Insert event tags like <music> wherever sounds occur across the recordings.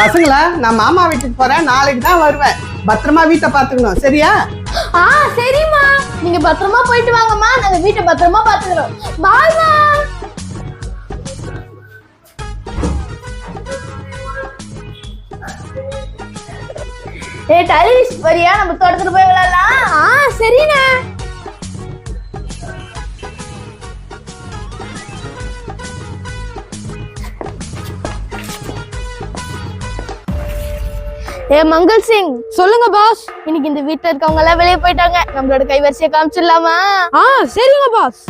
பசங்களா நான் மாமா வீட்டுக்கு போறேன் நாளைக்கு தான் வருவேன். பத்திரமா வீட்டை பாத்துக்கணும் சரியா? ஆ சரிம்மா. நீங்க பத்திரமா போயிட்டு வாங்கம்மா நாங்க வீட்டை பத்திரமா பாத்துக்கிறோம் பாய்மா ஏ டலிஸ் வரியா? நம்ம தோட்டத்துக்கு போய் விளையாடலாம்? ஆ சரிண்ணே. ஏ மங்கள் சிங் சொல்லுங்க பாஸ். இன்னைக்கு இந்த வீட்ல இருக்கவங்க எல்லாம் வெளியே போயிட்டாங்க. நம்மளோட கைவரிசையை காமிச்சிடலாமா? ஆ சரிங்க பாஸ்.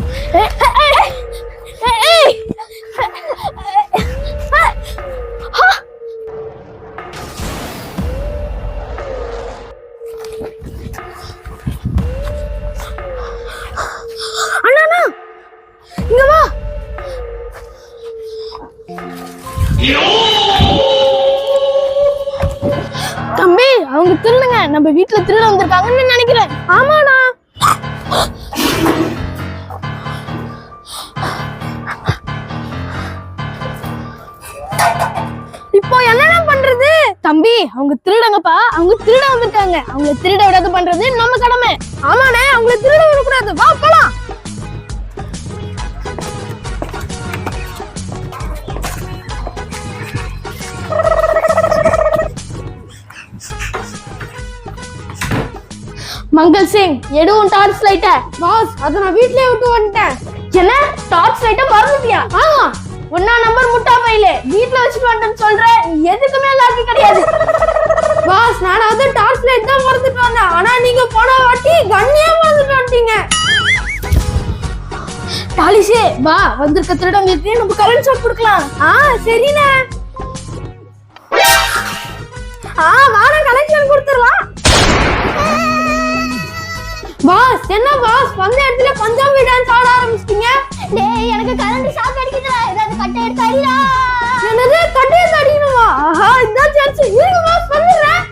அவங்க திருடுங்க. நம்ம வீட்டுல திருட வந்திருக்காங்கன்னு நினைக்கிறேன். ஆமாண்ணா. இப்போ என்னடா பண்றது? தம்பி அவங்க திருடங்கப்பா. அவங்க திருட வந்திருக்காங்க அவங்க திருட விடாது பண்றது நம்ம கடமை. ஆமாண்ணே அவங்கள திருட விடக்கூடாது. வா போலாம். மங்கள் சிங் எடுவும் டார்ச் லைட்ட பாஸ் அத நான் வீட்லயே விட்டு வந்துட்டேன். என்ன? டார்ச் லைட்ட மறந்துட்டியா? ஆமா ஒன்னா நம்பர் முட்டா பையில வீட்ல வச்சுட்டு வந்துட்டேன்னு சொல்றேன் நீ எதுக்குமே லாக்கி கிடையாது. பாஸ் நான் வந்து டார்ச் லைட் தான் மறந்துட்டு வந்தேன். ஆனா நீங்க போன வாட்டி கண்ணியே மறந்துட்டு வந்துட்டீங்க. டாலிஷே வா வந்திருக்க திருடங்களுக்கு நம்ம கரண்ட் ஷாட் கொடுக்கலாம். ஆ சரிண்ணே. ஆ வாடா கனெக்ஷன் கொடுத்துடலாம். என்ன பாஸ் வந்த இடத்துல பஞ்சாபி டான்ஸ் ஆட ஆரம்பிச்சிட்டீங்க? டேய் எனக்கு கரண்ட் ஷாக் அடிக்குதுடா. ஏதாவது கட்டை எடுத்து அடிடா. என்னது? கட்டை எடுத்து அடிக்கணுமா? ஆஹா இதான் சான்ஸ் இருங்க பாஸ் பண்ணிடுறேன்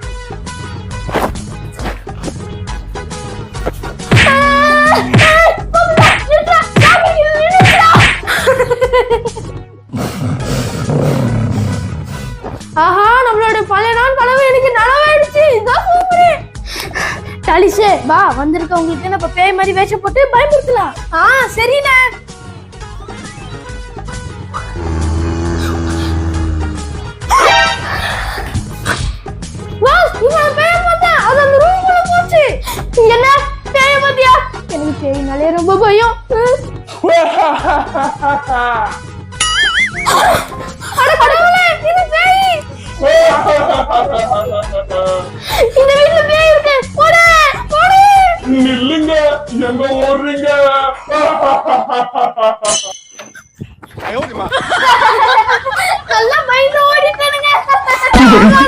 ஆஹா நம்மளோட பழைய நாள் கனவு எனக்கு நனவாயிடுச்சு இதான் டாலிஷே வா வந்திருக்கவங்களுக்கு நம்ம பேய் மாதிரி வேஷம் போட்டு பயமுறுத்தலாம். ஆ சரிண்ணே. என்ன? பேய பார்த்தியா எனக்கு பேயினாலே ரொம்ப பயம். <laughs> நில்லுங்க எங்க ஓடுறீங்க. நல்லா பயந்து ஓடிட்டானுங்க. <laughs>